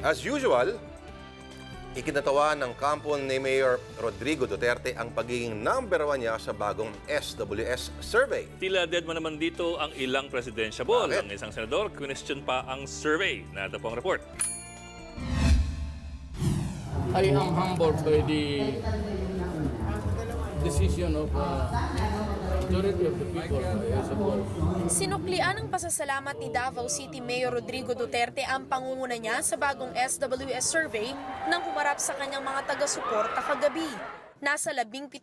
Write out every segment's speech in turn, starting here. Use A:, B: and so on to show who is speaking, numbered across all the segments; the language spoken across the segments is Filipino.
A: As usual, ikinatawa ng kampo ni Mayor Rodrigo Duterte ang pagiging number one niya sa bagong SWS survey.
B: Tila dead man naman dito ang ilang.
A: Bakit?
B: Ang isang senador, question pa ang survey. Narito po ang report.
C: I am humbled by the decision of uh, majority of the people I support.
D: Sinuklian ng pasasalamat ni Davao City Mayor Rodrigo Duterte ang pangunguna niya sa bagong SWS survey nang humarap sa kanyang mga taga-suporta kagabi. Nasa 17%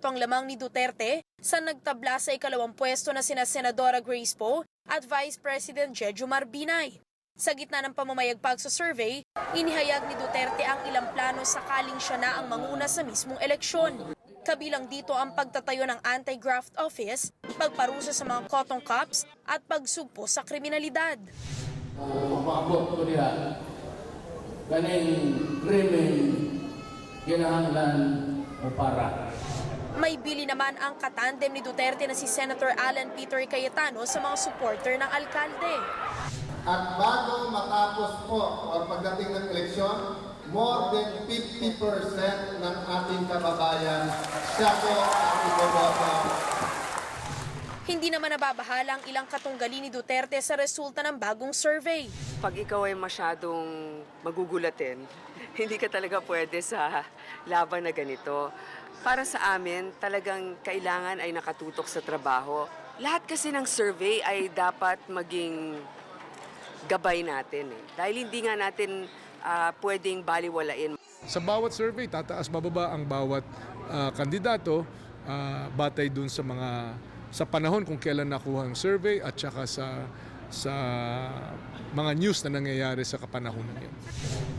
D: ang lamang ni Duterte sa nagtabla sa ikalawang pwesto na sina Senadora Grace Poe at Vice President Jejo Marbinay. Sa gitna ng pamamayagpag sa survey, inihayag ni Duterte ang ilang plano sakaling siya na ang manguna sa mismong eleksyon. Kabilang dito ang pagtatayo ng anti-graft office, pagparusa sa mga cotton cups at pagsugpo sa kriminalidad.
C: Mapabot ko niya kaning krimen kinahanglan o para.
D: May bili naman ang katandem ni Duterte na si Senator Alan Peter Cayetano sa mga supporter ng alkalde.
E: At bago matapos po o pagdating ng eleksyon, more than 50% ng ating kababayan siya po ang iboboto.
D: Hindi naman nababahala ang ilang katunggali ni Duterte sa resulta ng bagong survey.
F: pag ikaw ay masyadong magugulatin, hindi ka talaga pwede sa laban na ganito. Para sa amin, talagang kailangan ay nakatutok sa trabaho. Lahat kasi ng survey ay dapat maging gabay natin. Eh. Dahil hindi nga natin ah, pwedeng baliwalain.
G: Sa bawat survey, tataas bababa ang bawat ah, kandidato ah, batay dun sa mga sa panahon kung kailan nakuha ang survey at saka sa sa mga news na nangyayari sa kapanahonan yun.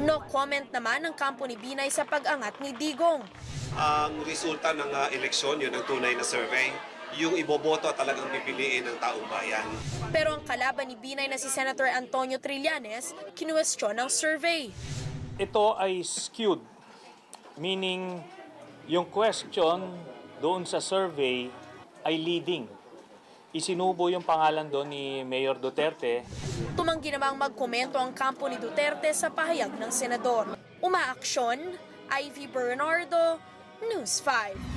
D: No comment naman ng kampo ni Binay sa pag-angat ni Digong.
H: ang resulta ng ah, eleksyon, yun ang tunay na survey. Yung iboboto talagang pipiliin ng taong bayan.
D: Pero ang kalaban ni Binay na si Senator Antonio Trillanes, kinuwestiyon ang survey.
I: ito ay skewed. Meaning, yung question doon sa survey ay leading. Isinubo yung pangalan doon ni Mayor Duterte
D: Tumanggi namang magkomento ang kampo ni Duterte sa pahayag ng senador. Umaaksyon, Ivy Bernardo, News 5.